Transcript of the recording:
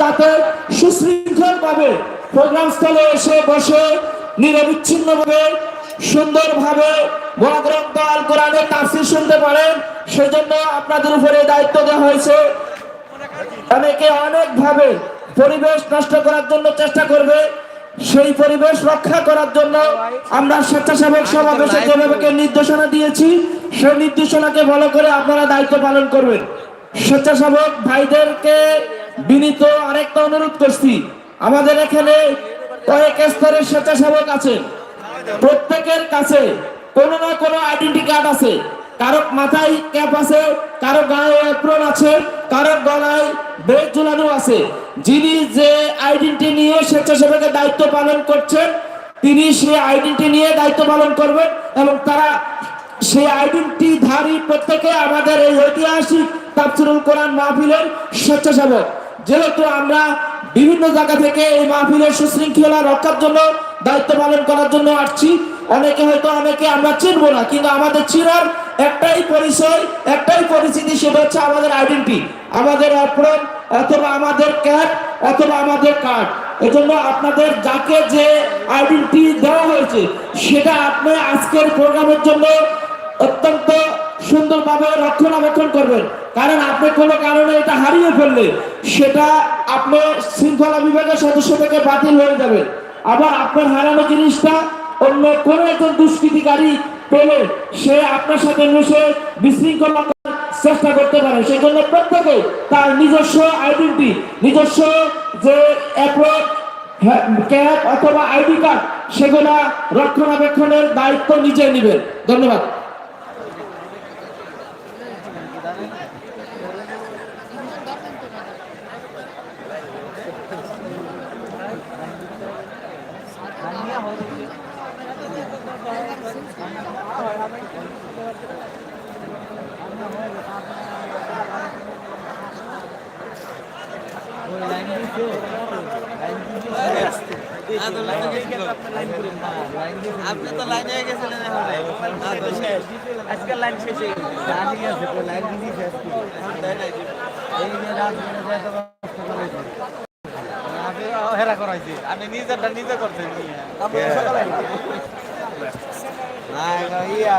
যাতে সুশৃঙ্খলভাবে প্রোগ্রাম স্থলে এসে বসে নিরবিচ্ছিন্নভাবে, সুন্দরভাবে মহাগ্রন্থ আল কোরআনের তাফসির শুনতে পারেন, সেজন্য আপনাদের উপরে দায়িত্ব দেওয়া হয়েছে। অনেকে অনেকভাবে পরিবেশ নষ্ট করার জন্য চেষ্টা করবে, সেই পরিবেশ রক্ষা করার জন্য আমরা স্বেচ্ছাসেবক সমাবেশে যেভাবে নির্দেশনা দিয়েছি, সেই নির্দেশনাকে ভালো করে আপনারা দায়িত্ব পালন করবেন। স্বেচ্ছাসেবক ভাইদেরকে বিনীত আরেকটা অনুরোধ করছি। আমাদের এখানে কয়েক স্তরের স্বেচ্ছাসেবক আছেন প্রত্যেকের কাছে কোনো না কোনো আইডেন্টি কার্ড আছে। কারও মাথায় ক্যাপ আছে, কারও গায়ে অ্যাপ্রন আছে, কারও গলায় বেগ ঝুলানো আছে। যিনি যে আইডেন্টি নিয়ে স্বেচ্ছাসেবকের দায়িত্ব পালন করছেন, তিনি সেই আইডেন্টি নিয়ে দায়িত্ব পালন করবেন এবং তারা সেই আইডেন্টি ধারী প্রত্যেকে আমাদের এই ঐতিহাসিক তাফসিরুল কোরআন মাহফিলের স্বেচ্ছাসেবক। যেহেতু আমরা বিভিন্ন জায়গা থেকে এই মাহফিলের সুশৃঙ্খলা রক্ষার জন্য দায়িত্ব পালন করার জন্য আসছি। অনেকে হয়তো অনেকে আমরা চিনবো না, কিন্তু আমাদের চিনার একটাই পরিচয়, একটাই পরিচিতি সেটা হচ্ছে আমাদের আইডেন্টি আমাদের অ্যাপ্রন অথবা আমাদের ক্যাপ অথবা আমাদের কার্ড। এজন্য আপনাদের যাকে যে আইডেন্টি দেওয়া হয়েছে, সেটা আপনি আজকের প্রোগ্রামের জন্য রক্ষণাবেক্ষণ করবেন। কারণ আপনি কোনো কারণে এটা হারিয়ে ফেললে সেটা আপনি শৃঙ্খলা বিভাগের সদস্য থেকে বাতিল হয়ে যাবে। আবার আপনার হারানো জিনিসটা অন্য কোনো একজন দুষ্কৃতিকারী পেলে সে আপনার সাথে মিশে বিশৃঙ্খলা চেষ্টা করতে পারে। সেই জন্য প্রত্যেকে তার নিজস্ব আইডেন্টি, নিজস্ব যে অ্যাপ্রোচ ক্যাপ অথবা আইডি কার্ড, সেগুলা রক্ষণাবেক্ষণের দায়িত্ব নিজে নেবেন। ধন্যবাদ। আপনি তো লাইনে গেছিলেন এখানে আজকে লাইন শেষ হয়ে লাইনে শেষ করেছে আমি হেরা নিজেরটা নিজে না ইয়া